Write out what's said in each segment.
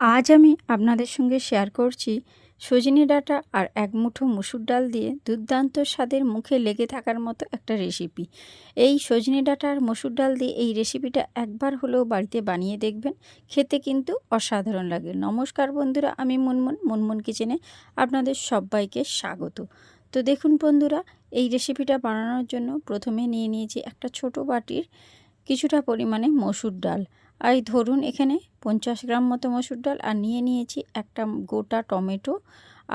আজ আমি আপনাদের সঙ্গে শেয়ার করছি সজনে ডাঁটা আর এক মুঠো মুসুর ডাল দিয়ে দুর্দান্ত স্বাদের মুখে লেগে থাকার মতো একটা রেসিপি এই সজনে ডাঁটা আর মসুর ডাল দিয়ে এই রেসিপিটা একবার হলেও বাড়িতে বানিয়ে দেখবেন, খেতে কিন্তু অসাধারণ লাগে। নমস্কার বন্ধুরা, আমি মুনমুন মুনমুন কিচেনে আপনাদের সবাইকে স্বাগত। তো দেখুন বন্ধুরা, এই রেসিপিটা বানানোর জন্য প্রথমে নিয়ে নিয়েছি একটা ছোট বাটির কিছুটা পরিমাণে মসুর ডাল। এই ধরুন এখানে পঞ্চাশ গ্রাম মতো মসুর ডাল, আর নিয়ে নিয়েছি একটা গোটা টমেটো।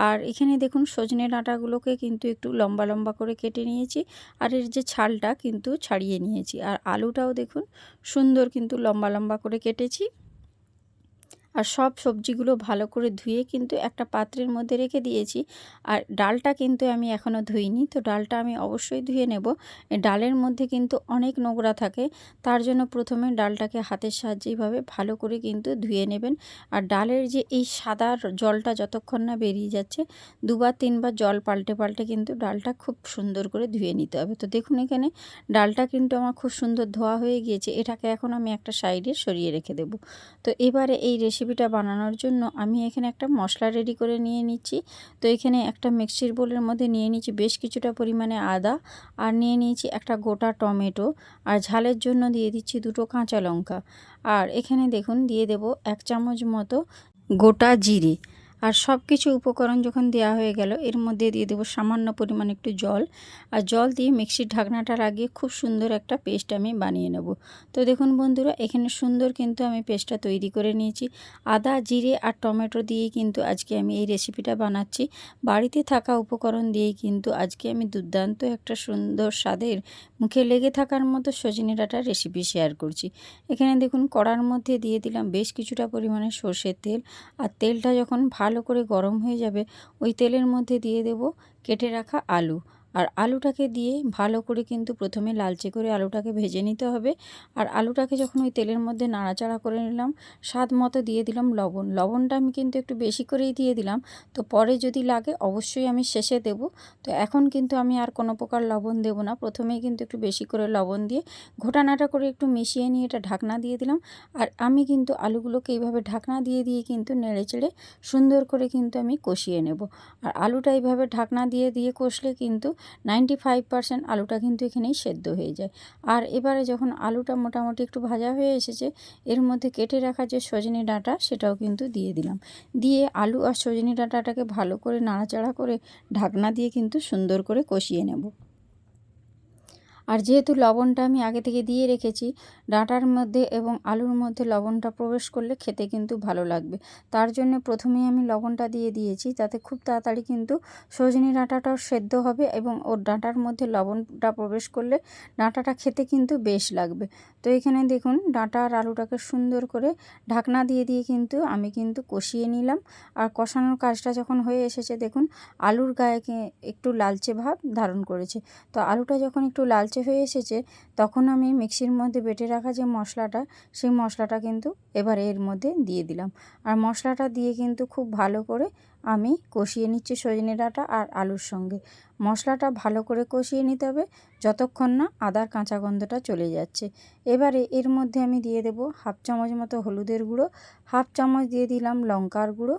আর এখানে দেখুন সজনে ডাঁটাগুলোকে কিন্তু একটু লম্বা লম্বা করে কেটে নিয়েছি, আর এর যে ছালটা কিন্তু ছাড়িয়ে নিয়েছি। আর আলুটাও দেখুন সুন্দর কিন্তু লম্বা লম্বা করে কেটেছি। আর সব সবজিগুলো ভালো করে ধুয়ে কিন্তু একটা পাত্রের মধ্যে রেখে দিয়েছি। আর ডালটা কিন্তু আমি এখনও ধুইনি, তো ডালটা আমি অবশ্যই ধুয়ে নেব। ডালের মধ্যে কিন্তু অনেক নোংরা থাকে, তার জন্য প্রথমে ডালটাকে হাতের সাহায্যেভাবে ভালো করে কিন্তু ধুয়ে নেবেন। আর ডালের যে এই সাদা জলটা যতক্ষণ না বেরিয়ে যাচ্ছে, দুবার তিনবার জল পাল্টে পাল্টে কিন্তু ডালটা খুব সুন্দর করে ধুয়ে নিতে হবে। তো দেখুন এখানে ডালটা কিন্তু আমার খুব সুন্দর ধোয়া হয়ে গিয়েছে, এটাকে এখন আমি একটা সাইডে সরিয়ে রেখে দেব। তো এবারে এই রেসিপি রেসিপিটা বানানোর জন্য আমি এখানে একটা মশলা রেডি করে নিয়ে নিচ্ছি। তো এখানে একটা মিক্সির বোলের মধ্যে নিয়ে নিচ্ছি বেশ কিছুটা পরিমাণে আদা আর নিয়ে নিয়েছি একটা গোটা টমেটো আর ঝালের জন্য দিয়ে দিচ্ছি দুটো কাঁচা লঙ্কা। আর এখানে দেখুন দিয়ে দেব এক চামচ মতো গোটা জিরে। আর সব কিছু উপকরণ যখন দেওয়া হয়ে গেল, এর মধ্যে দিয়ে দেবো সামান্য পরিমাণ একটু জল। আর জল দিয়ে মিক্সির ঢাকনাটা লাগিয়ে খুব সুন্দর একটা পেস্ট আমি বানিয়ে নেব। তো দেখুন বন্ধুরা, এখানে সুন্দর কিন্তু আমি পেস্টটা তৈরি করে নিয়েছি। আদা, জিরে আর টমেটো দিয়ে কিন্তু আজকে আমি এই রেসিপিটা বানাচ্ছি। বাড়িতে থাকা উপকরণ দিয়েই কিন্তু আজকে আমি দুর্দান্ত একটা সুন্দর স্বাদের, মুখে লেগে থাকার মতো সজনে ডাঁটার রেসিপি শেয়ার করছি। এখানে দেখুন কড়ার মধ্যে দিয়ে দিলাম বেশ কিছুটা পরিমাণে সর্ষের তেল। আর তেলটা যখন ভালো ভালো করে গরম হয়ে যাবে ওই তেলের মধ্যে দিয়ে দেব কেটে রাখা আলু। আর আলুটাকে দিয়ে ভালো করে কিন্তু প্রথমে লালচে করে আলুটাকে ভেজে নিতে হবে। আর আলুটাকে যখন ওই তেলের মধ্যে নাড়াচাড়া করে নিলাম, স্বাদ মতো দিয়ে দিলাম লবণ। লবণটা আমি কিন্তু একটু বেশি করেই দিয়ে দিলাম। তো পরে যদি লাগে অবশ্যই আমি শেষে দেব। তো এখন কিন্তু আমি আর কোনো প্রকার লবণ দেব না। প্রথমেই কিন্তু একটু বেশি করে লবণ দিয়ে ঘোটানাটা করে একটু মিশিয়ে নিয়ে এটা ঢাকনা দিয়ে দিলাম। আর আমি কিন্তু আলুগুলোকে এইভাবে ঢাকনা দিয়ে দিয়ে কিন্তু নেড়ে চেড়ে সুন্দর করে কিন্তু আমি কষিয়ে নেব। আর আলুটা এইভাবে ঢাকনা দিয়ে দিয়ে কষলে কিন্তু নাইনটি ফাইভ পার্সেন্ট আলুটা কিন্তু এখানেই সেদ্ধ হয়ে যায়। আর এবারে যখন আলুটা মোটামুটি একটু ভাজা হয়ে এসেছে, এর মধ্যে কেটে রাখা যে সজনে ডাঁটা সেটাও কিন্তু দিয়ে দিলাম। দিয়ে আলু আর সজনে ডাঁটাটাকে ভালো করে নাড়াচাড়া করে ঢাকনা দিয়ে কিন্তু সুন্দর করে কষিয়ে নেব। আর যেহেতু লবণটা আমি আগে থেকে দিয়ে রেখেছি, ডাঁটার মধ্যে এবং আলুর মধ্যে লবণটা প্রবেশ করলে খেতে কিন্তু ভালো লাগবে। তার জন্য প্রথমেই আমি লবণটা দিয়ে দিয়েছি, তাতে খুব তাড়াতাড়ি কিন্তু সজনি ডাঁটাটাও সেদ্ধ হবে এবং ওর ডাঁটার মধ্যে লবণটা প্রবেশ করলে ডাঁটাটা খেতে কিন্তু বেশ লাগবে। তো এখানে দেখুন, ডাঁটা আর আলুটাকে সুন্দর করে ঢাকনা দিয়ে দিয়ে কিন্তু আমি কিন্তু কষিয়ে নিলাম। আর কষানোর কাজটা যখন হয়ে এসেছে, দেখুন, আলুর গায়ে একটু লালচে ভাব ধারণ করেছে। তো আলুটা যখন একটু লালচে হয়ে এসেছে, তখন আমি মিক্সির মধ্যে বেটে রাখা যে মশলাটা, সেই মশলাটা কিন্তু এবার এর মধ্যে দিয়ে দিলাম। আর মশলাটা দিয়ে কিন্তু খুব ভালো করে আমি কষিয়ে নিচ্ছি সজনে ডাঁটা আর আলুর সঙ্গে। মশলাটা ভালো করে কষিয়ে নিতে হবে, যতক্ষণ না আদার কাঁচা গন্ধটা চলে যাচ্ছে। এবারে এর মধ্যে আমি দিয়ে দেব হাফ চামচ মতো হলুদের গুঁড়ো, হাফ চামচ দিয়ে দিলাম লঙ্কার গুঁড়ো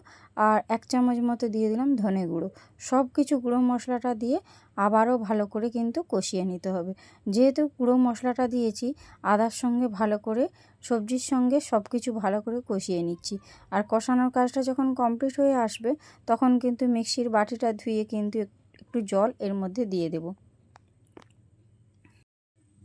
আর এক চামচ মতো দিয়ে দিলাম ধনে গুঁড়ো। সব কিছু গুঁড়ো মশলাটা দিয়ে আবারও ভালো করে কিন্তু কষিয়ে নিতে হবে। যেহেতু গুঁড়ো মশলাটা দিয়েছি, আদার সঙ্গে ভালো করে, সবজির সঙ্গে সব কিছু ভালো করে কষিয়ে নিচ্ছি। আর কষানোর কাজটা যখন কমপ্লিট হয়ে আসবে, তখন কিন্তু মিক্সির বাটিটা ধুয়ে কিন্তু একটু জল এর মধ্যে দিয়ে দেব।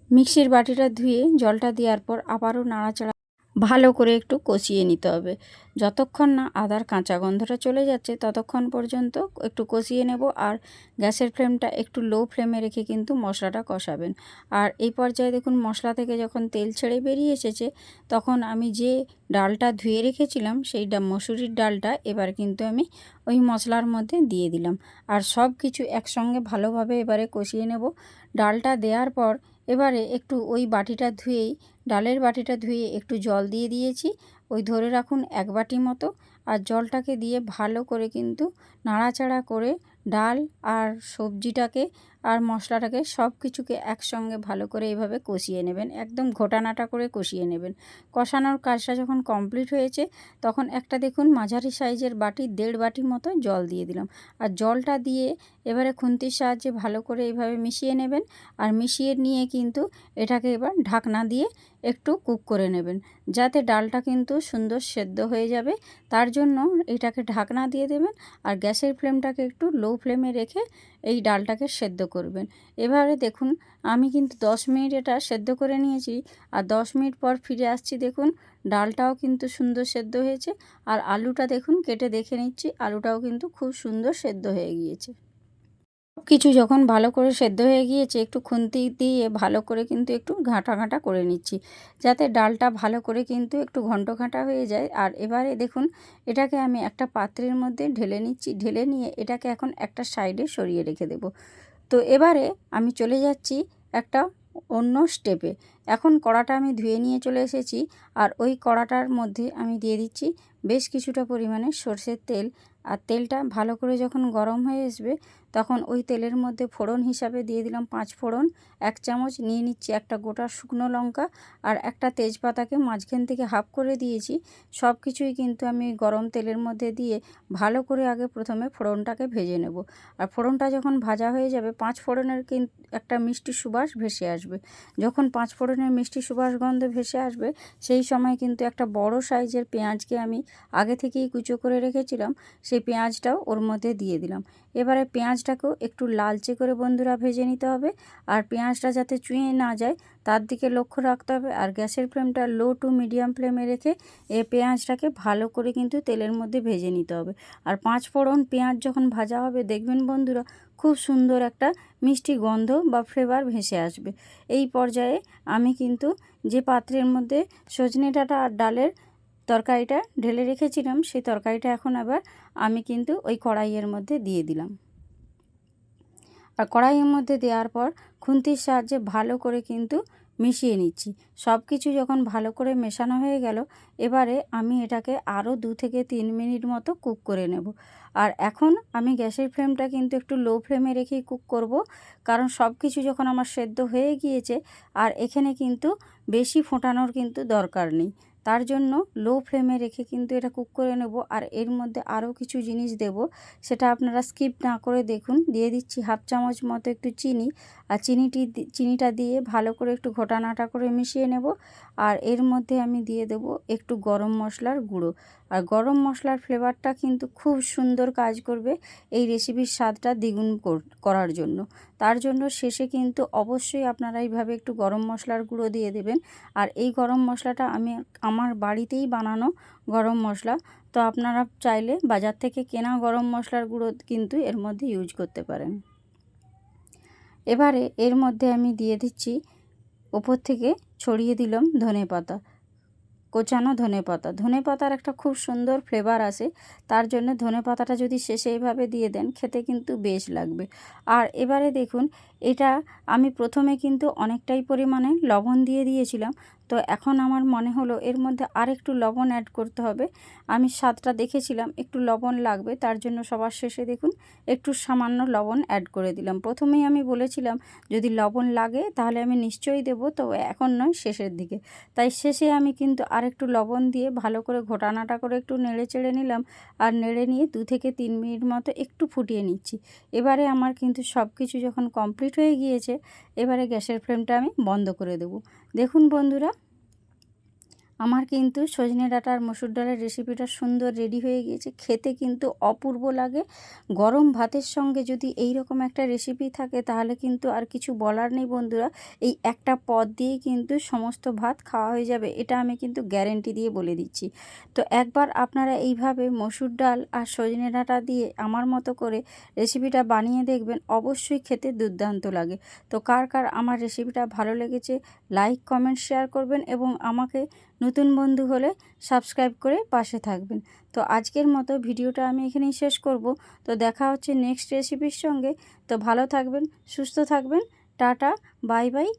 মিক্সির বাটিটা ধুয়ে জলটা দেওয়ার পর আবারও নাড়াচাড়া ভালো করে একটু কষিয়ে নিতে হবে। যতক্ষণ না আদার কাঁচা গন্ধটা চলে যাচ্ছে, ততক্ষণ পর্যন্ত একটু কষিয়ে নেব আর গ্যাসের ফ্লেমটা একটু লো ফ্লেমে রেখে কিন্তু মশলাটা কষাবেন। আর এই পর্যায়ে দেখুন, মশলা থেকে যখন তেল ছেড়ে বেরিয়ে এসেছে, তখন আমি যে ডালটা ধুয়ে রেখেছিলাম, সেই মসুরির ডালটা এবার কিন্তু আমি ওই মশলার মধ্যে দিয়ে দিলাম। আর সব কিছু একসঙ্গে ভালোভাবে এবারে কষিয়ে নেব। ডালটা দেওয়ার পর এবারে একটু ওই বাটিটা ধুয়েই ডালের বাটিটা ধুয়ে একটু জল দিয়ে দিয়েছি। ওই ধরে রাখুন এক বাটি মতো। আর জলটাকে দিয়ে ভালো করে কিন্তু নাড়াচাড়া করে ডাল আর সবজিটাকে আর মশলাটাকে সব কিছুকে একসঙ্গে ভালো করে এইভাবে কষিয়ে নেবেন, একদম ঘোটানাটা করে কষিয়ে নেবেন। কষানোর কাজটা যখন কমপ্লিট হয়েছে, তখন একটা দেখুন মাঝারি সাইজের বাটি, দেড় বাটি মতো জল দিয়ে দিলাম। আর জলটা দিয়ে এবারে খুন্তির সাহায্যে ভালো করে এইভাবে মিশিয়ে নেবেন আর মিশিয়ে নিয়ে কিন্তু এটাকে এবার ঢাকনা দিয়ে একটু কুক করে নেবেন, যাতে ডালটা কিন্তু সুন্দর সেদ্ধ হয়ে যাবে। তার জন্য এটাকে ঢাকনা দিয়ে দেবেন আর গ্যাসের ফ্লেমটাকে একটু লো ফ্লেমে রেখে এই ডালটাকে সেদ্ধ করবেন। এবারে দেখুন, আমি কিন্তু দশ মিনিট এটা সেদ্ধ করে নিয়েছি। আর দশ মিনিট পর ফিরে আসছি, দেখুন, ডালটাও কিন্তু সুন্দর সেদ্ধ হয়েছে। আর আলুটা দেখুন, কেটে দেখে নিচ্ছি, আলুটাও কিন্তু খুব সুন্দর সেদ্ধ হয়ে গিয়েছে। কিছু যখন ভালো করে সেদ্ধ হয়ে গিয়েছে, একটু খুন্তি দিয়ে ভালো করে কিন্তু একটু ঘাঁটা ঘাঁটা করে নিচ্ছি। যাতে ডালটা ভালো করে কিন্তু একটু ঘন্ট ঘাঁটা হয়ে যায়। আর এবারে দেখুন, এটাকে আমি একটা পাত্রের মধ্যে ঢেলে নিচ্ছি। ঢেলে নিয়ে এটাকে এখন একটা সাইডে সরিয়ে রেখে দেব। তো এবারে আমি চলে যাচ্ছি একটা অন্য স্টেপে। এখন কড়াটা আমি ধুয়ে নিয়ে চলে এসেছি আর ওই কড়াটার মধ্যে আমি দিয়ে দিচ্ছি বেশ কিছুটা পরিমাণে সর্ষের তেল। আর তেলটা ভালো করে যখন গরম হয়ে আসবে তখন ওই তেলের মধ্যে ফোড়ন হিসাবে দিয়ে দিলাম পাঁচ ফোড়ন, এক চামচ নিয়ে নিচ্ছি একটা গোটা শুকনো লঙ্কা আর একটা তেজপাতাকে মাঝখান থেকে হাফ করে দিয়েছি। সব কিছুই কিন্তু আমি গরম তেলের মধ্যে দিয়ে ভালো করে আগে প্রথমে ফোড়নটাকে ভেজে নেব। আর ফোড়নটা যখন ভাজা হয়ে যাবে পাঁচ ফোড়নের কিন্তু একটা মিষ্টি সুবাস ভেসে আসবে। যখন পাঁচ ফোড়নের মিষ্টি সুবাস গন্ধ ভেসে আসবে, সেই সময় কিন্তু একটা বড় সাইজের পেঁয়াজকে আমি আগে থেকেই কুচো করে রেখেছিলাম, সেই পেঁয়াজটাও ওর মধ্যে দিয়ে দিলাম। এবারে পেঁয়াজটাকেও একটু লালচে করে বন্ধুরা ভেজে নিতে হবে, আর পেঁয়াজটা যাতে চুঁয়ে না যায়, তার দিকে লক্ষ্য রাখতে হবে, আর গ্যাসের ফ্লেমটা লো টু মিডিয়াম ফ্লেমে রেখে এ পেঁয়াজটাকে ভালো করে কিন্তু তেলের মধ্যে ভেজে নিতে হবে। আর পাঁচ ফোড়ন পেঁয়াজ যখন ভাজা হবে, দেখবেন বন্ধুরা খুব সুন্দর একটা মিষ্টি গন্ধ বা ফ্লেভার ভেসে আসবে। এই পর্যায়ে আমি কিন্তু যে পাত্রের মধ্যে সজনে ডাঁটা আর ডালের তরকারিটা ঢেলে রেখেছিলাম, সেই তরকারিটা এখন আবার আমি কিন্তু ওই কড়াইয়ের মধ্যে দিয়ে দিলাম। আর কড়াইয়ের মধ্যে দেওয়ার পর খুন্তির সাহায্যে ভালো করে কিন্তু মিশিয়ে নিচ্ছি। সব কিছু যখন ভালো করে মেশানো হয়ে গেল, এবারে আমি এটাকে আরও দু থেকে তিন মিনিট মতো কুক করে নেব। আর এখন আমি গ্যাসের ফ্লেমটা কিন্তু একটু লো ফ্লেমে রেখেই কুক করব, কারণ সব কিছু যখন আমার সেদ্ধ হয়ে গিয়েছে, আর এখানে কিন্তু বেশি ফোটানোর কিন্তু দরকার নেই। তার জন্য লো ফ্লেমে রেখে কিন্তু এটা কুক করে নেব। আর এর মধ্যে আরও কিছু জিনিস দেব, সেটা আপনারা স্কিপ না করে দেখুন। দিয়ে দিচ্ছি হাফ চামচ মতো একটু চিনি, আর চিনিটি চিনিটা দিয়ে ভালো করে একটু ঘোটানাটা করে মিশিয়ে নেব। আর এর মধ্যে আমি দিয়ে দেব একটু গরম মশলার গুঁড়ো। আর গরম মশলার ফ্লেভারটা কিন্তু খুব সুন্দর কাজ করবে এই রেসিপির স্বাদটা দ্বিগুণ করার জন্য। তার জন্য শেষে কিন্তু অবশ্যই আপনারা এইভাবে একটু গরম মশলার গুঁড়ো দিয়ে দেবেন। আর এই গরম মশলাটা আমি, আমার বাড়িতেই বানানো গরম মশলা। তো আপনারা চাইলে বাজার থেকে কেনা গরম মশলার গুঁড়ো কিন্তু এর মধ্যে ইউজ করতে পারেন। এবারে এর মধ্যে আমি দিয়ে দিচ্ছি ওপর থেকে ছড়িয়ে দিলাম ধনে পাতা, কোচানো ধনে পাতা। ধনে পাতার একটা খুব সুন্দর ফ্লেভার আসে, তার জন্য ধনে পাতাটা যদি শেষে এইভাবে দিয়ে দেন খেতে কিন্তু বেশ লাগবে। আর এবারে দেখুন, এটা আমি প্রথমে কিন্তু অনেকটাই পরিমাণে লবণ দিয়ে দিয়েছিলাম তো এখন আমার মনে হলো এর মধ্যে আর একটু লবণ অ্যাড করতে হবে। আমি স্বাদটা দেখেছিলাম, একটু লবণ লাগবে, তার জন্য সবার শেষে দেখুন একটু সামান্য লবণ অ্যাড করে দিলাম। প্রথমেই আমি বলেছিলাম, যদি লবণ লাগে তাহলে আমি নিশ্চয়ই দেবো, তো এখন নয়, শেষের দিকে। তাই শেষে আমি কিন্তু আর একটু লবণ দিয়ে ভালো করে ঘোটানাটা করে একটু নেড়ে চেড়ে নিলাম আর নেড়ে নিয়ে দু থেকে তিন মিনিট মতো একটু ফুটিয়ে নিচ্ছি। এবারে আমার কিন্তু সব কিছু যখন কমপ্লিট হয়ে গিয়েছে, এবারে গ্যাসের ফ্লেমটা আমি বন্ধ করে দেব। দেখুন বন্ধুরা আমার কিন্তু সজনে ডাঁটা আর মসুর ডালের রেসিপিটা সুন্দর রেডি হয়ে গিয়েছে। খেতে কিন্তু অপূর্ব লাগে। গরম ভাতের সঙ্গে যদি এই রকম একটা রেসিপি থাকে, তাহলে কিন্তু আর কিছু বলার নেই বন্ধুরা। এই একটা পদ দিয়েই কিন্তু সমস্ত ভাত খাওয়া হয়ে যাবে, এটা আমি কিন্তু গ্যারেন্টি দিয়ে বলে দিচ্ছি। তো একবার আপনারা এইভাবে মসুর ডাল আর সজনে ডাঁটা দিয়ে আমার মতো করে রেসিপিটা বানিয়ে দেখবেন, অবশ্যই খেতে দুর্দান্ত লাগে। তো কার কার আমার রেসিপিটা ভালো লেগেছে লাইক কমেন্ট শেয়ার করবেন এবং আমাকে নতুন বন্ধু হলে সাবস্ক্রাইব করে পাশে থাকবেন। তো আজকের মতো ভিডিওটা আমি এখানেই শেষ করব। তো দেখা হচ্ছে নেক্সট রেসিপির সঙ্গে। তো ভালো থাকবেন, সুস্থ থাকবেন। Tata, bye bye.